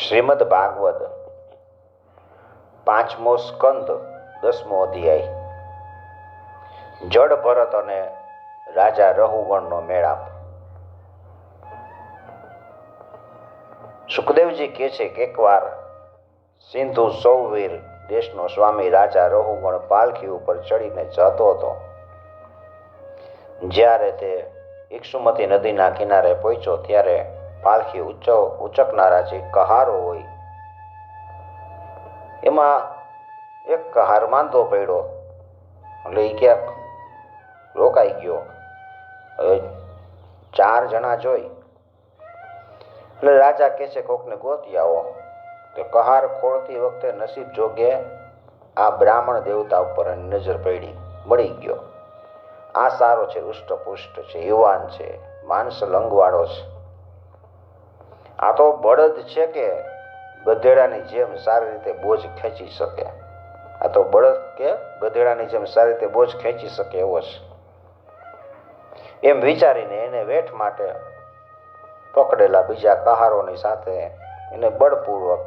શ્રીમદ ભાગવત, પાંચમો સ્કંદ, દસમો અધ્યાય. જડ ભરત અને રાજા રહુગણનો મેળાપ. સુખદેવજી કહે છે કે એકવાર સિંધુ સૌવીર દેશનો સ્વામી રાજા રહુગણ પાલખી ઉપર ચડીને જતો હતો. જ્યારે તે ઇક્ષુમતી નદીના કિનારે પહોંચ્યો, ત્યારે પાલખી ઉચ્ચ ઉચકનારા જે કહારો હોય, એમાં એક કહાર માંદો પડ્યો. એટલે એ ક્યાંક રોકાઈ ગયો. હવે ચાર જણા જોઈ. એટલે રાજા કહે છે, કોકને ગોતી આવો. તો કહાર ખોળતી વખતે નસીબ જોગે આ બ્રાહ્મણ દેવતા ઉપર નજર પડી. મળી ગયો. આ સારો છે હૃષ્ટપુષ્ટ છે, યુવાન છે માનસ લંગવાળો છે. આ તો બળદ છે કે ગધેડાની જેમ સારી રીતે બોજ ખેંચી શકે. આ તો બળદ કે ગધેડાની જેમ સારી રીતે બોજ ખેંચી શકે એવો છે. એમ વિચારીને એને વેઠ માટે પકડેલા બીજા કહારોની સાથે એને બળપૂર્વક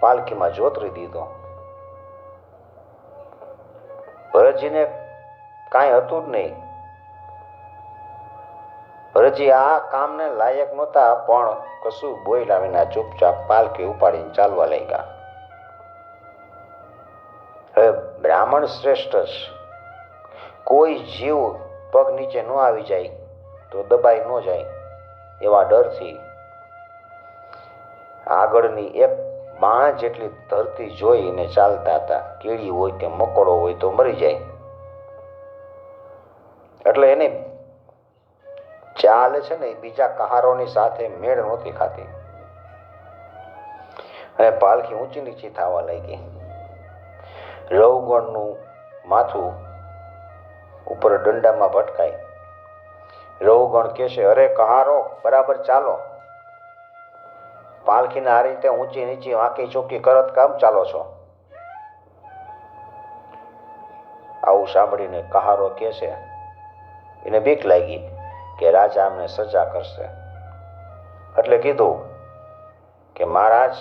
પાલખીમાં જોતરી દીધો. ભરતજીને કાંઈ હતું જ નહીં. ભરતજી, આ કામને લાયક નહોતા, પણ કશું બોયલા વિના ચૂપચાપ પાલકી ઉપાડીને ચાલવા લાગ્યા. હવે બ્રાહ્મણ શ્રેષ્ઠ કોઈ જીવ પગ નીચે ન આવી જાય તો દબાઈ ન જાય એવા ડરથી આગળની એક બાણ જેટલી ધરતી જોઈને ચાલતા હતા. કીડી હોય કે મકોડો હોય તો મરી જાય. એટલે એને ચાલે છે ને બીજા કહારોની સાથે મેળ નહોતી ખાતી અને પાલખી ઊંચી નીચી થવા લાગી. રવગણનું માથું ઉપર દંડામાં ભટકાય રવગણ કહે છે અરે કહારો, બરાબર ચાલો. પાલખીને આ રીતે ઊંચી નીચી વાંકી ચોકી કરત કામ ચાલો છો? આવું સાંભળીને કહારો કે છે એને બીક લાગી. કે રાજા અમને સજા કરશે. એટલે કીધું કે મહારાજ,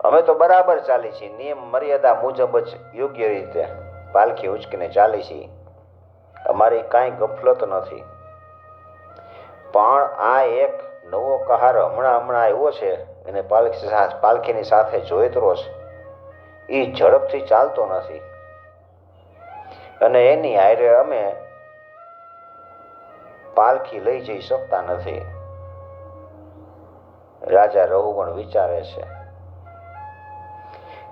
અમે તો બરાબર ચાલી છીએ. નિયમ મર્યાદા મુજબ જ યોગ્ય રીતે પાલખી ઉચકીને ચાલી છીએ. અમારી કાંઈ ગફલત નથી. પણ આ એક નવો કહાર હમણાં હમણાં આવ્યો છે એને પાલખી પાલખીની સાથે જોઈતરો છે. એ ઝડપથી ચાલતો નથી. અને એની હારે અમે પાલખી લઈ જઈ શકતા નથી. રાજા રઘુગણ વિચારે છે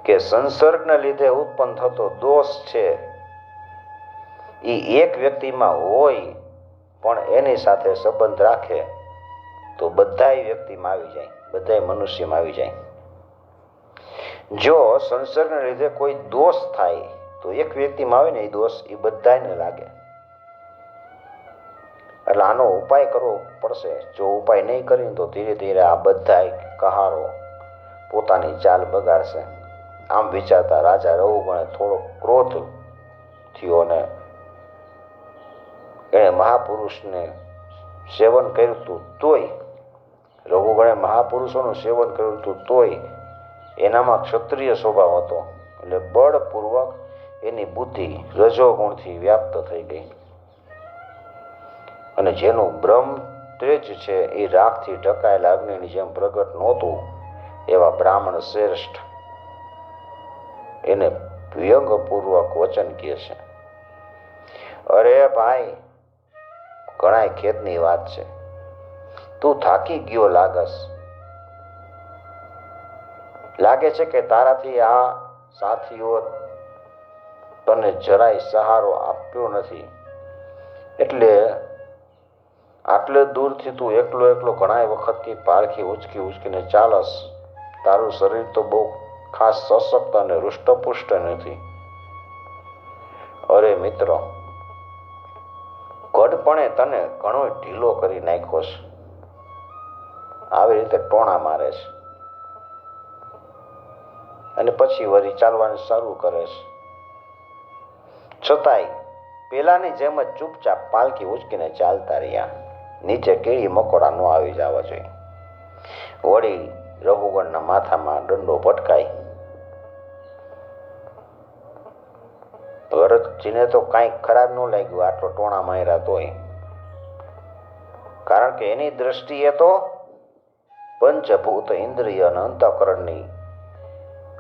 કે સંસર્ગને લીધે ઉત્પન્ન થતો દોષ છે. એ એક વ્યક્તિમાં હોય, પણ એની સાથે સંબંધ રાખે તો બધાય વ્યક્તિમાં આવી જાય, બધાય મનુષ્યમાં આવી જાય. જો સંસર્ગને લીધે કોઈ દોષ થાય, તો એક વ્યક્તિમાં આવે ને એ દોષ એ બધાને લાગે. એટલે આનો ઉપાય કરવો પડશે. જો ઉપાય નહીં કરીને તો ધીરે ધીરે આ બધા કહારો પોતાની ચાલ બગાડશે. આમ વિચારતા રાજા રઘુગણે થોડો ક્રોધ થયો અને એણે મહાપુરુષને સેવન કર્યું હતું તોય, રઘુગણે મહાપુરુષોનું સેવન કર્યું હતું તોય એનામાં ક્ષત્રિય સ્વભાવ હતો. એટલે બળપૂર્વક એની બુદ્ધિ રજોગુણથી વ્યાપ્ત થઈ ગઈ. અને જેનું બ્રહ્મ તેજ છે, એ રાખથી ઢકાયેલા અગ્નિની જેમ પ્રગટ નહોતું, એવા બ્રાહ્મણ શ્રેષ્ઠ. એને વ્યંગપૂર્વક વચન કહે છે, અરે ભાઈ, ઘણાય ખેદની વાત છે. તું થાકી ગયો લાગસ. લાગે છે કે તારાથી આ સાથીઓ તને જરાય સહારો આપ્યો નથી. એટલે આટલે દૂરથી તું એકલો એકલો ઘણા વખતથી પારખી ઉચકી ઉચકીને ચાલસ. તારું શરીર તો બહુ ખાસ સશક્ત અને હૃષ્ટપુષ્ટ નથી. અરે મિત્ર, ગઢપણે તને ઘણો ઢીલો કરી નાખ્યો છે. આવી રીતે ટોણા મારે છે. અને પછી વળી ચાલવાનું શરૂ કરે છે. છતાંય પેલાની જેમ જ ચૂપચાપ પાલખી ઉચકીને ચાલતા રહ્યા. નીચે કીડી મકોડા ન આવી જવા જોઈએ વળી રઘુગણના માથામાં દંડો પટકાય ભરતજીને તો કાંઈ ખરાબ ન લાગ્યું આટલો ટોણા માર્યા તોય. કારણ કે એની દ્રષ્ટિએ તો પંચભૂત ઇન્દ્રિય અને અંતઃકરણની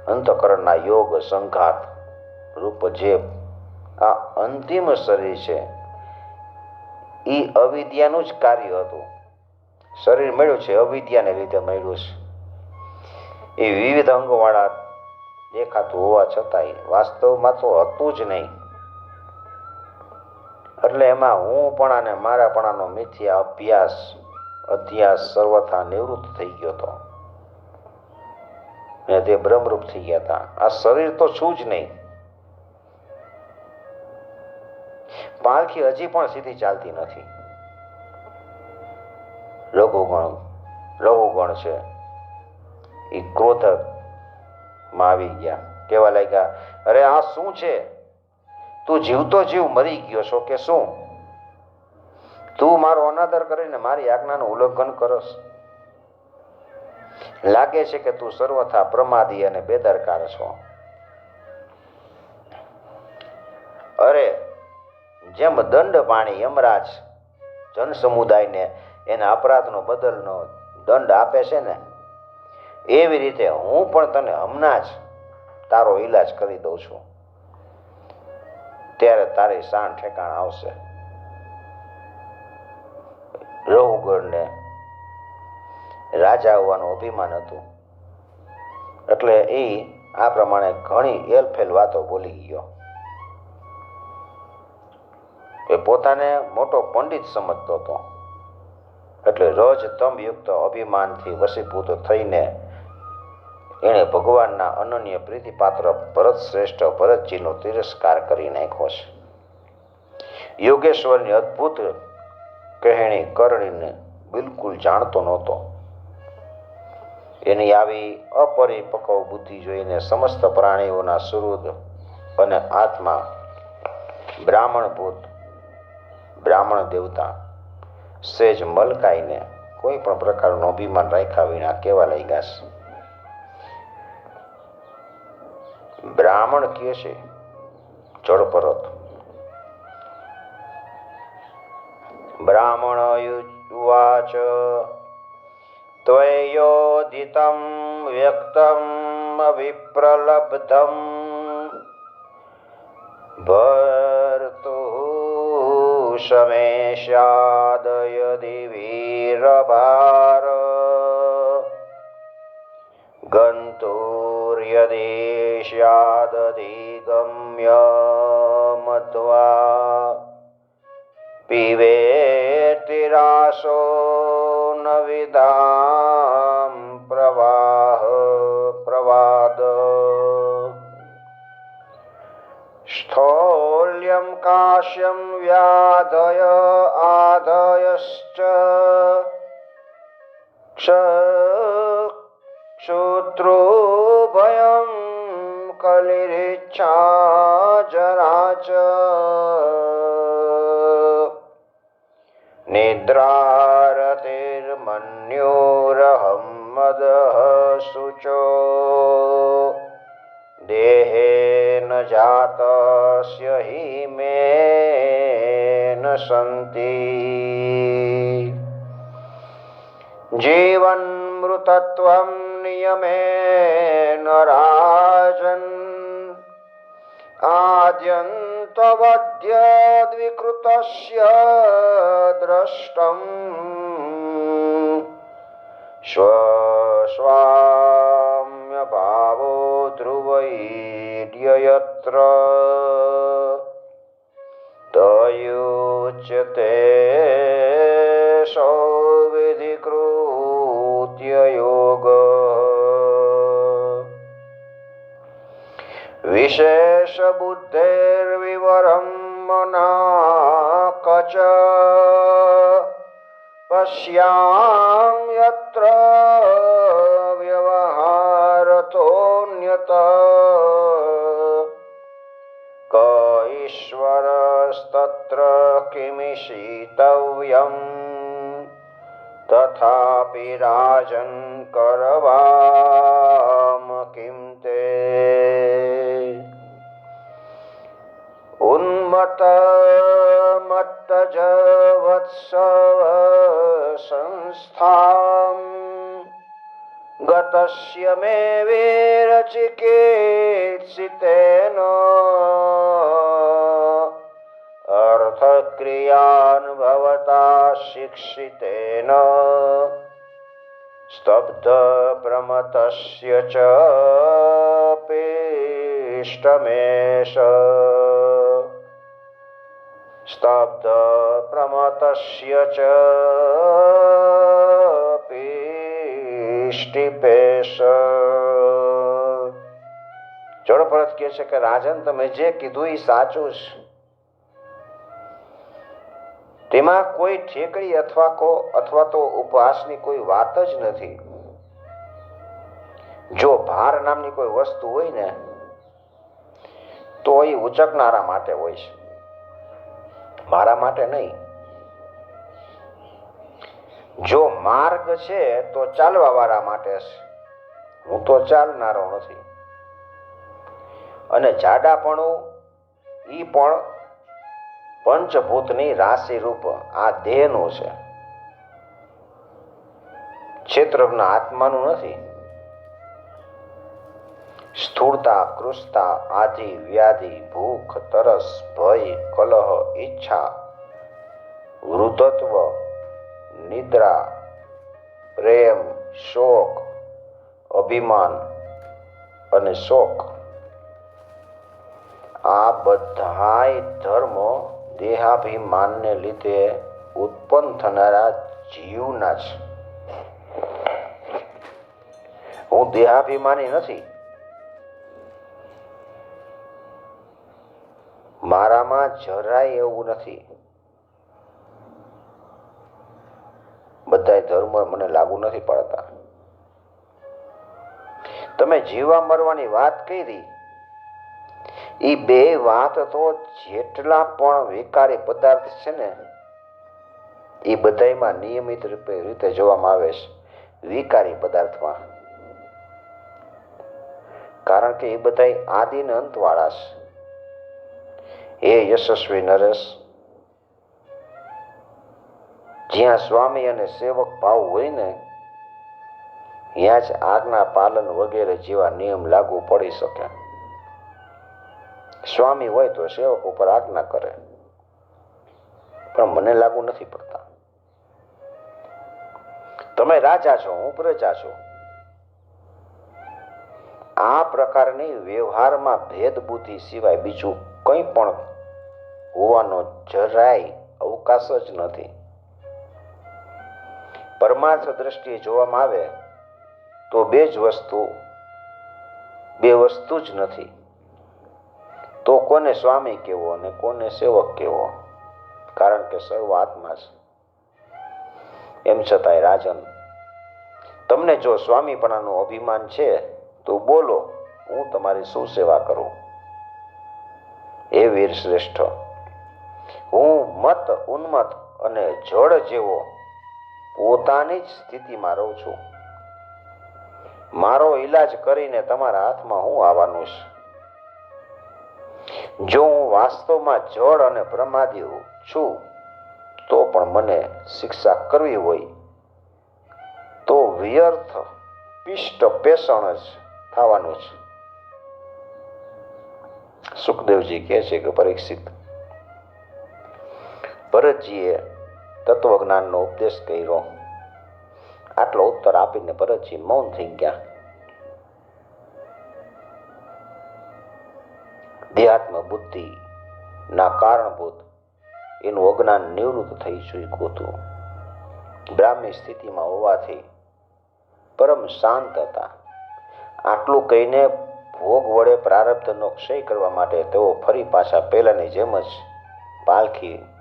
અંતઃકરણના યોગ સંઘાત રૂપ જે આ અંતિમ શરીર છે એ અવિદ્યાનું જ કાર્ય હતું. શરીર મળ્યું છે, અવિદ્યાને લીધે મળ્યું છે. એ વિવિધ અંગવાળા દેખાતું હોવા છતાંય વાસ્તવમાં તો હતું જ નહીં. એટલે એમાં હું પણ અને મારાપણાનો મિથ્યા અભ્યાસ, અધ્યાસ સર્વથા નિવૃત્ત થઈ ગયો હતો. ને તે બ્રહ્મરૂપ થઈ ગયા હતા. આ શરીર તો છું જ નહીં. પાલખી હજી પણ સીધી ચાલતી નથી. રઘુગણ રઘુગણ છે. એ ક્રોધમાં આવી ગયા. કેવા લાગ્યા, અરે, આ શું છે? તું જીવતો જીવ મરી ગયો છો કે શું? તું મારો અનાદર કરીને મારી આજ્ઞાનું ઉલ્લંઘન કરસ. લાગે છે કે તું સર્વથા પ્રમાદી અને બેદરકાર છો. અરે જેમ દંડ પાણી યમરાજ જન સમુદાયને એના અપરાધનો બદલનો દંડ આપે છે ને, એવી રીતે હું પણ તને હમણાં જ તારો ઈલાજ કરી દઉં છું. ત્યારે તારી સાણ ઠેકાણ આવશે. રઘુગણને રાજા હોવાનું અભિમાન હતું. એટલે એ આ પ્રમાણે ઘણી એલફેલ વાતો બોલી ગયો. એ પોતાને મોટો પંડિત સમજતો હતો. એટલે રોજ તમયુક્ત અભિમાનથી વસીભૂત થઈને એણે ભગવાનના અનન્ય પ્રીતિપાત્ર ભરત શ્રેષ્ઠ ભરતજીનો તિરસ્કાર કરી નાખ્યો છે. યોગેશ્વરની અદ્ભુત કહેણી કરણીને બિલકુલ જાણતો નહોતો. એની આવી અપરિપક્વ બુદ્ધિ જોઈને સમસ્ત પ્રાણીઓના સુરુદ અને આત્મા બ્રાહ્મણભૂત બ્રાહ્મણ દેવતા સેજ મલકાઈને કોઈ પણ પ્રકારનું અભિમાન રાખ્યા વિના કેવા લાગ્યા છે. બ્રાહ્મણ કહે છે જળ બ્રાહ્મણ યુવાચ ત્વયોદિतं વ્યક્તમ વિપ્રલબ્ધમ ભર્તુ શમેશાદયદિ વીરભાર ગંતુર્યદેશ્યાદધિગમ્ય મત્વા પીવેતિરાસો ન વિદામ काश्यं काश्यं व्याधय आधयश्च क्षोत्रोभयं कलिरिच्छा जरा च निद्रारतिर्मन्योरहं मदः शुचो જાતસ્ય હિ મેન સન્તિ જીવનમૃતત્વમ નિયમે નરાજન આદ્યંતવદ્યદ્વિકૃતસ્ય દ્રષ્ટમ સ્વસ્વામ્ય ભાવ ध्रुवैर्ययत्र तयुच्यते सौविधिकृत्य योग विशेषबुद्धेर्विवरं मना कच पश्यां यत्र તથોન્યત ક ઈશ્વરસ્તત્ર કિમિષિતવ્યમ તથાપિ રાજન કરવામ કિમ તે ઉન્મત મત્તજ વત્સવ સંસ્થામ ગતસ્ય મે વીરચિકિત્સિતેન અર્થક્રિયાન ભવતા શિક્ષિતેન સ્તબ્ધ પ્રમતસ્ય ચ स्तब्धप्रमतस्य સ્તબ્ધ ચ પીષ્ટિપેશ કહે છે કે, રાજન, તમે જે કીધું એ સાચું છે તેમાં કોઈ ઠેકડી અથવા કો, અથવા તો ઉપવાસની કોઈ વાત જ નથી. જો ભાર નામની કોઈ વસ્તુ હોય ને, તો એ ઉચકનારા માટે હોય છે. મારા માટે નહીં. જો માર્ગ છે તો ચાલવા વાળા માટે છે હું તો ચાલનારો નથી. અને જાડાપણું એ પણ પંચભૂતની રાશિ રૂપ આ દેહનું છે. ક્ષેત્રના આત્માનું નથી. સ્થૂળતા કૃષ્તા આદિ વ્યાધિ, ભૂખ, તરસ, ભય, કલહ, ઈચ્છા વૃદ્ધત્વ નિદ્રા, પ્રેમ, શોક, અભિમાન અને શોક. આ બધાય ધર્મ દેહાભિમાનને લીધે ઉત્પન્ન થનારા જીવના છે. હું દેહાભિમાની નથી. મારામાં જરાય એવું નથી બધાય ધર્મ મને લાગુ નથી પડતા. તમે જીવા મરવાની વાત કરી એ બે વાત તો જેટલા પણ વિકારી પદાર્થ છે ને એ બધાયમાં નિયમિત રૂપે રીતે જોવામાં આવે છે, વિકારી પદાર્થમાં. કારણ કે એ બધાય આદિ ને અંતવાળા છે. હે યશસ્વી નરેશ જ્યાં સ્વામી અને સેવક ભાવ હોય ને ત્યાં જ આજ્ઞા પાલન વગેરે જેવા નિયમ લાગુ પડી શકે. સ્વામી હોય તો સેવક ઉપર આજ્ઞા કરે. પણ મને લાગુ નથી પડતા. તમે રાજા છો, હું પ્રજા છું. આ પ્રકારની વ્યવહારમાં ભેદ બુદ્ધિ સિવાય બીજું કંઈ પણ હોવાનો જરાય અવકાશ જ નથી. પરમાર્થ દ્રષ્ટિએ જોવામાં આવે તો બે જ વસ્તુ, બે વસ્તુ જ નથી. તો કોને સ્વામી કેવો અને કોને સેવક કેવો કારણ કે સર્વ આત્મા છે. એમ છતાંય રાજન, તમને જો સ્વામીપણાનું અભિમાન છે, તો બોલો, હું તમારી શું સેવા કરું? એ વીર શ્રેષ્ઠ હું મત, ઉન્મત અને જળ જેવો પોતાની જ સ્થિતિમાં રહું છું. મારો ઈલાજ કરીને તમારા હાથમાં હું આવવાનું છે. જો હું વાસ્તવમાં જળ અને પ્રમાદી છું, તો પણ મને શિક્ષા કરવી હોય. તો વ્યર્થ, પિષ્ટ પેષણ જ થવાનું છે. સુખદેવજી કહે છે કે પરીક્ષિત ભરતજીએ તત્વજ્ઞાનનો ઉપદેશ કર્યો. આટલો ઉત્તર આપીને ભરતજી મૌન થઈ ગયા. દેહાત્મ બુદ્ધિ ના કારણભૂત એનું અજ્ઞાન નિવૃત્ત થઈ ચૂક્યું હતું. બ્રાહ્મી સ્થિતિમાં હોવાથી પરમ શાંત હતા. આટલું કહીને ભોગ વડે પ્રારબ્ધનો ક્ષય કરવા માટે તેઓ ફરી પાછા પહેલાની જેમ જ પાલખી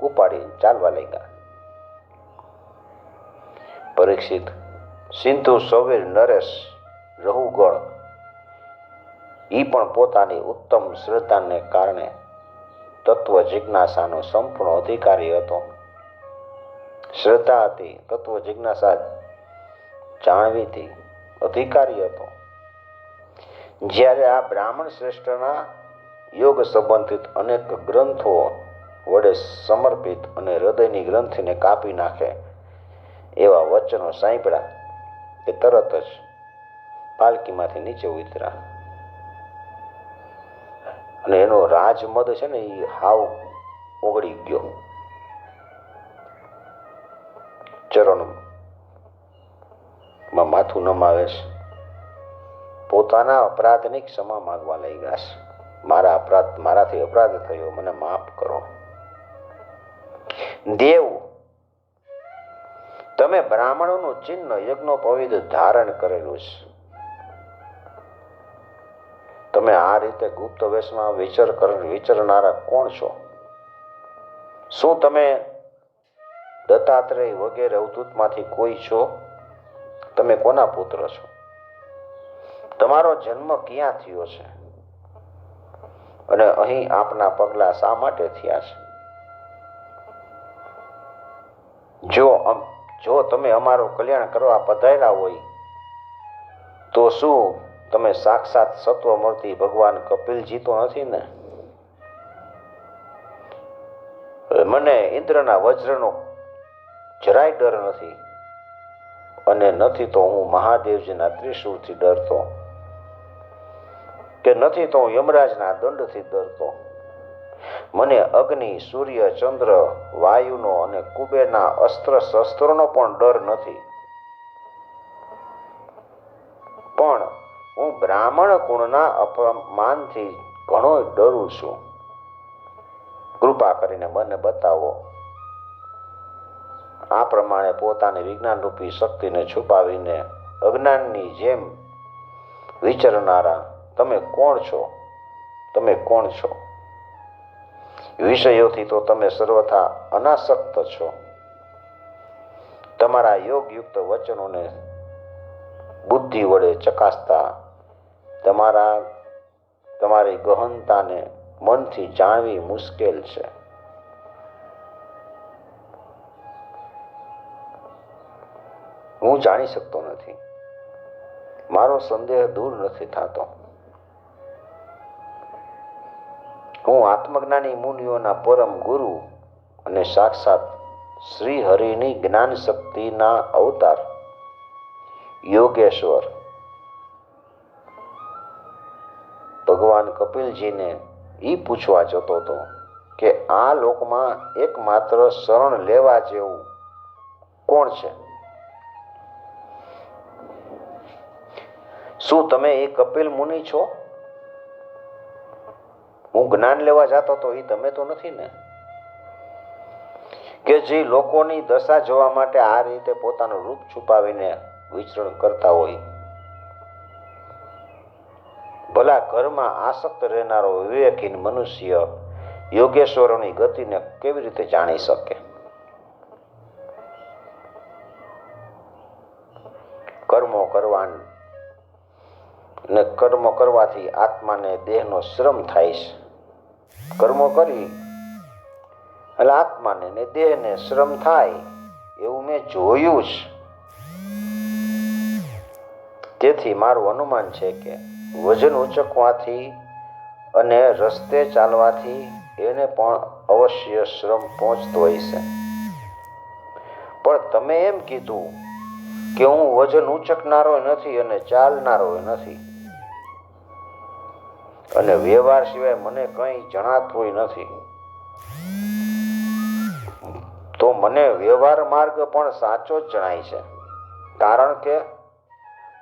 ઉપાડી ચાલવા લાગ્યા. પરીક્ષિત સિંધુ સૌવીર નરેશ રહુગણ એ પણ પોતાની ઉત્તમ શ્રદ્ધાને કારણે તત્વ જિજ્ઞાસાનો સંપૂર્ણ અધિકારી હતો. શ્રદ્ધા હતી, તત્વ જિજ્ઞાસા જાણવી હતી અધિકારી હતો. જ્યારે આ બ્રાહ્મણ શ્રેષ્ઠના યોગ સંબંધિત અનેક ગ્રંથો વડે સમર્પિત અને હૃદયની ગ્રંથિને કાપી નાખે. એવા વચનો સાંભળ્યા એ તરત જ પાલકીમાંથી નીચે ઉતરા અને એનો રાજમદ છે ને એ હાવ ઓગળી ગયો. ચરણમાં માથું નમાવે છે. પોતાના અપરાધની ક્ષમા માગવા લઈ ગયા મારા અપરાધ, મારાથી અપરાધ થયો, મને માફ કરો. દેવ. તમે બ્રાહ્મણોનું ચિહ્ન યજ્ઞોપવિત ધારણ કરેલું છે. તમે આ રીતે ગુપ્ત વેશમાં વિચર કર, વિચરનારા કોણ છો? શું તમે દત્તાત્રેય વગેરે અવધૂતમાંથી કોઈ છો? તમે કોના પુત્ર છો? તમારો જન્મ ક્યાં થયો છે? અને અહીં આપના પગલા શા માટે થયા છે? જો જો તમે અમારું કલ્યાણ કરવા પધાર્યા હોય, તો શું તમે સાક્ષાત સત્વમૂર્તિ ભગવાન કપિલજી તો નથી ને? મને ઇન્દ્રના વજ્રનો જરાય ડર નથી, અને નથી તો હું મહાદેવજીના ત્રિશૂળથી ડરતો, કે નથી તો હું યમરાજના દંડથી ડરતો. મને અગ્નિ, સૂર્ય, ચંદ્ર, વાયુનો અને કુબેરના અસ્ત્ર શસ્ત્રોનો પણ ડર નથી. પણ હું બ્રાહ્મણ કુળના અપમાનથી ઘણો ડરું છું. કૃપા કરીને મને બતાવો. આ પ્રમાણે પોતાની વિજ્ઞાન રૂપી શક્તિને છુપાવીને અજ્ઞાનની જેમ વિચરનારા, તમે કોણ છો? તમે કોણ છો? વિષયોથી તો તમે સર્વથા અનાસક્ત છો. તમારા યોગયુક્ત વચનોને બુદ્ધિ વડે ચકાસતા તમારા, તમારી ગહનતાને મનથી જાણવી મુશ્કેલ છે. હું જાણી શકતો નથી. મારો સંદેહ દૂર નથી થતો. હું આત્મજ્ઞાની મુનિઓના પરમ ગુરુ અને સાક્ષાત શ્રી હરિની જ્ઞાન શક્તિના અવતાર. યોગેશ્વર. ભગવાન કપિલજીને એ પૂછવા જતો હતો કે આ લોકમાં એકમાત્ર શરણ લેવા જેવું કોણ છે? શું તમે એ કપિલ મુનિ છો? હું જ્ઞાન લેવા જતો તો એ તમે તો નથી ને? કે જે લોકોની દશા જોવા માટે આ રીતે પોતાનું રૂપ છુપાવીને વિચરણ કરતા હોય. ભલા ઘરમાં આસક્ત રહેનારો વિવેકહીન મનુષ્ય યોગેશ્વરોની ગતિને કેવી રીતે જાણી શકે? કર્મો કરવા ને કર્મ કરવાથી આત્માને દેહનો શ્રમ થાય છે. કર્મો કરી એટલે આત્માને ને દેહને શ્રમ થાય એવું મેં જોયું જ. તેથી મારું અનુમાન છે કે વજન ઉચકવાથી અને રસ્તે ચાલવાથી એને પણ અવશ્ય શ્રમ પહોંચતો હોય છે પણ તમે એમ કીધું કે હું વજન ઉચકનારો નથી અને ચાલનારો નથી. અને વ્યવહાર સિવાય મને કંઈ જણાતું નથી. તો મને વ્યવહાર માર્ગ પણ સાચો જ જણાય છે. કારણ કે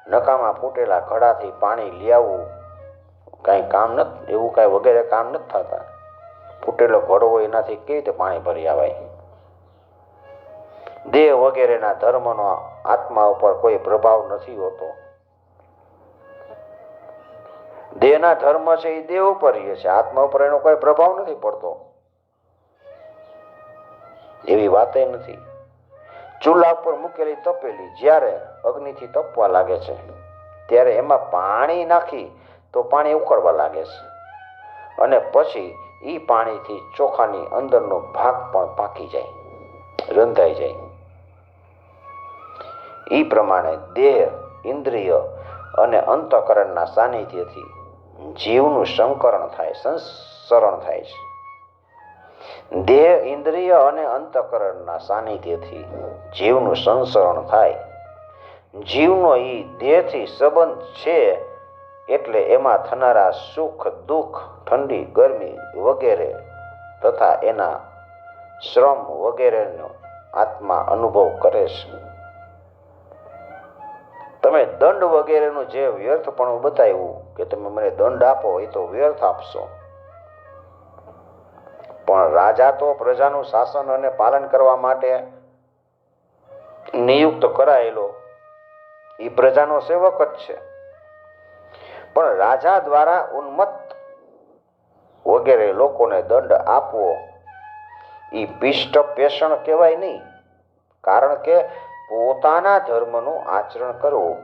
નકામાં ફૂટેલા ઘડાથી પાણી લઈ આવવું કાંઈ કામ નથી, એવું કાંઈ વગેરે કામ નથી થતા. ફૂટેલો ઘડો હોય એનાથી કેવી રીતે પાણી ભરી આવાય? દેહ વગેરેના ધર્મનો આત્મા ઉપર કોઈ પ્રભાવ નથી હોતો. દેહના ધર્મ છે એ દેહ ઉપર રહે છે. આત્મા ઉપર એનો કોઈ પ્રભાવ નથી પડતો. એવી વાતે નથી. ચૂલા ઉપર મૂકેલી તપેલી જ્યારે અગ્નિથી તપવા લાગે છે, ત્યારે એમાં પાણી નાખી તો પાણી ઉકળવા લાગે છે. અને પછી એ પાણીથી ચોખાની અંદરનો ભાગ પણ પાકી જાય, રંધાઈ જાય. એ પ્રમાણે દેહ ઇન્દ્રિય અને અંતકરણના સાનિધ્યથી જીવનું સંકરણ થાય સંસરણ થાય છે. દેહ ઇન્દ્રિય અને અંતકરણના સાનિધ્યથી જીવનું સંસરણ થાય. જીવનો એ દેહથી સંબંધ છે એટલે એમાં થનારા સુખ, દુઃખ, ઠંડી, ગરમી વગેરે તથા એના શ્રમ વગેરેનો આત્મા અનુભવ કરે છે. તમે દંડ વગેરેનું જે વ્યર્થપણું બતાવ્યું કે તમે મને દંડ આપો, એ તો વ્યર્થ આપશો. પણ રાજા તો પ્રજાનું શાસન અને પાલન કરવા માટે નિયુક્ત કરાયેલો. એ પ્રજાનો સેવક જ છે. પણ રાજા દ્વારા ઉન્મત્ત વગેરે લોકોને દંડ આપવો એ પિષ્ટ પેષણ કહેવાય નહીં. કારણ કે પોતાના ધર્મનું આચરણ કરવું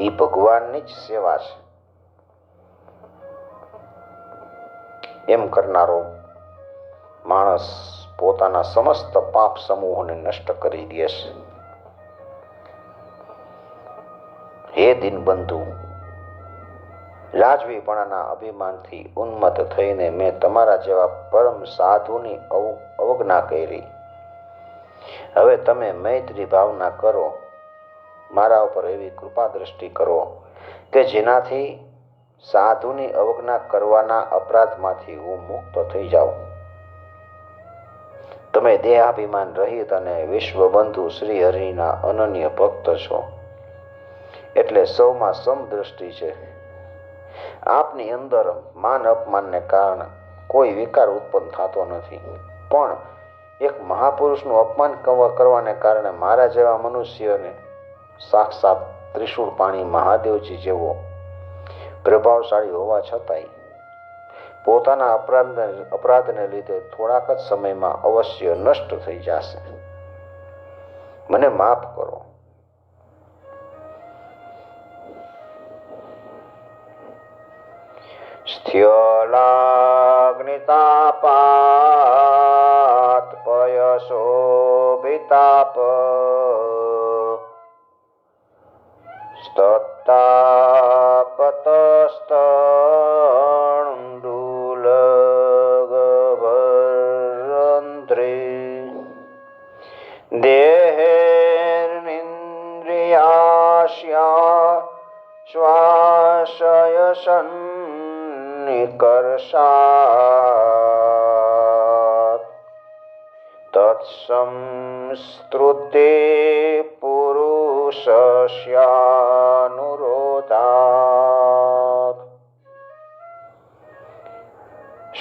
એ ભગવાનની જ સેવા છે. એમ કરનારો માણસ પોતાના સમસ્ત પાપ સમૂહોને નષ્ટ કરી દે છે. હે દિનબંધુ, લાજવીપણાના અભિમાનથી ઉન્મત્ત થઈને મેં તમારા જેવા પરમ સાધુની અવ- અવજ્ઞા કરી. હવે તમે મૈત્રી ભાવના કરો, મારા ઉપર એવી કૃપા દ્રષ્ટિ કરો કે જેનાથી સાધુની અવજ્ઞા કરવાના અપરાધમાંથી હું મુક્ત થઈ જાઉં. તમે દેહાભિમાન રહિત અને વિશ્વબંધુ શ્રી હરિના અનન્ય ભક્ત છો. એટલે સૌમાં સમદ્રષ્ટિ છે. આપની અંદર માન અપમાનને કારણે કોઈ વિકાર ઉત્પન્ન થતો નથી. પણ એક મહાપુરુષનું અપમાન કરવાને કારણે મારા જેવા મનુષ્યને સાક્ષાત ત્રિશૂળ પાણી મહાદેવજી જેવો પ્રભાવશાળી હોવા છતાંય પોતાના અપરાધને અપરાધને લીધે થોડાક જ સમયમાં અવશ્ય નષ્ટ થઈ જશે. મને માફ કરો. સ્થ્યલાગ્નિતાપાત शोभिताप स्तोता तत्संस्तृते पुरुषस्यानुरोधात्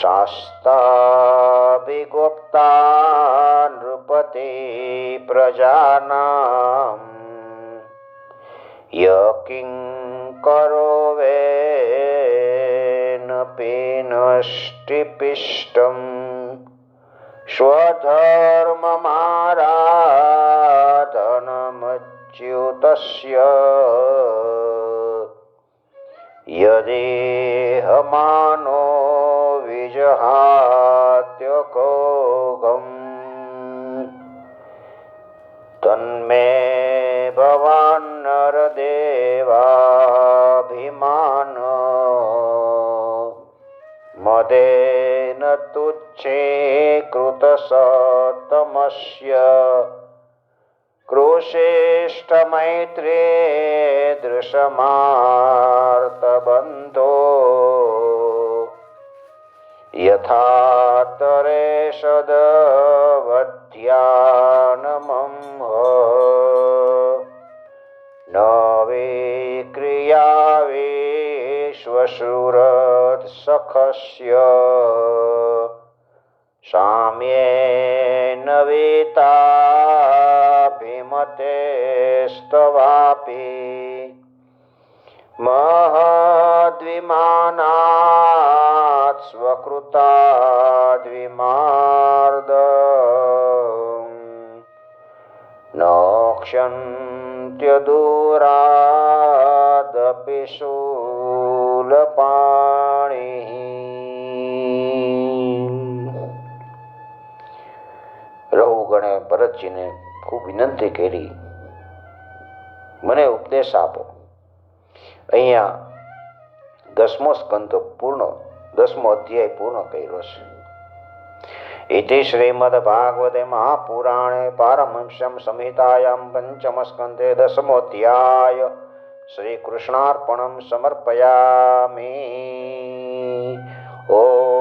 शास्ताभिगुप्ता नृपते प्रजानाम् यकिङ्करो वेन पेनष्टिपिष्टम् स्वधर्ममाराधनमच्युतस्य यदेहमानो विजहात्यकोगम् तन्मे भवान्नरदेवाभिमान मदेन तुच्छे कृतसतमस्य क्रोशेष्टमैत्रे दृशमार्तबन्धो यथा तरे सदवध्यानमं न विक्रिया विश्वशुरत्सखस्य साम्येन वेताभिमतेस्तवापि महद्विमानात् स्वकृताद्विमार्द न क्षन्त्यदूरादपि ભરતજીને ખૂબ વિનંતી કરી. મને ઉપદેશ આપો. અહીંયા દસમો સ્કંદ પૂર્ણ, દસમો અધ્યાય પૂર્ણ કર્યો છે. ઇતિ શ્રીમદ ભાગવતે મહાપુરાણે પારમહંસ્યમ સંહિતાયામ પંચમ સ્કંદે દસમોધ્યાય શ્રી કૃષ્ણાર્પણમ સમર્પયામિ.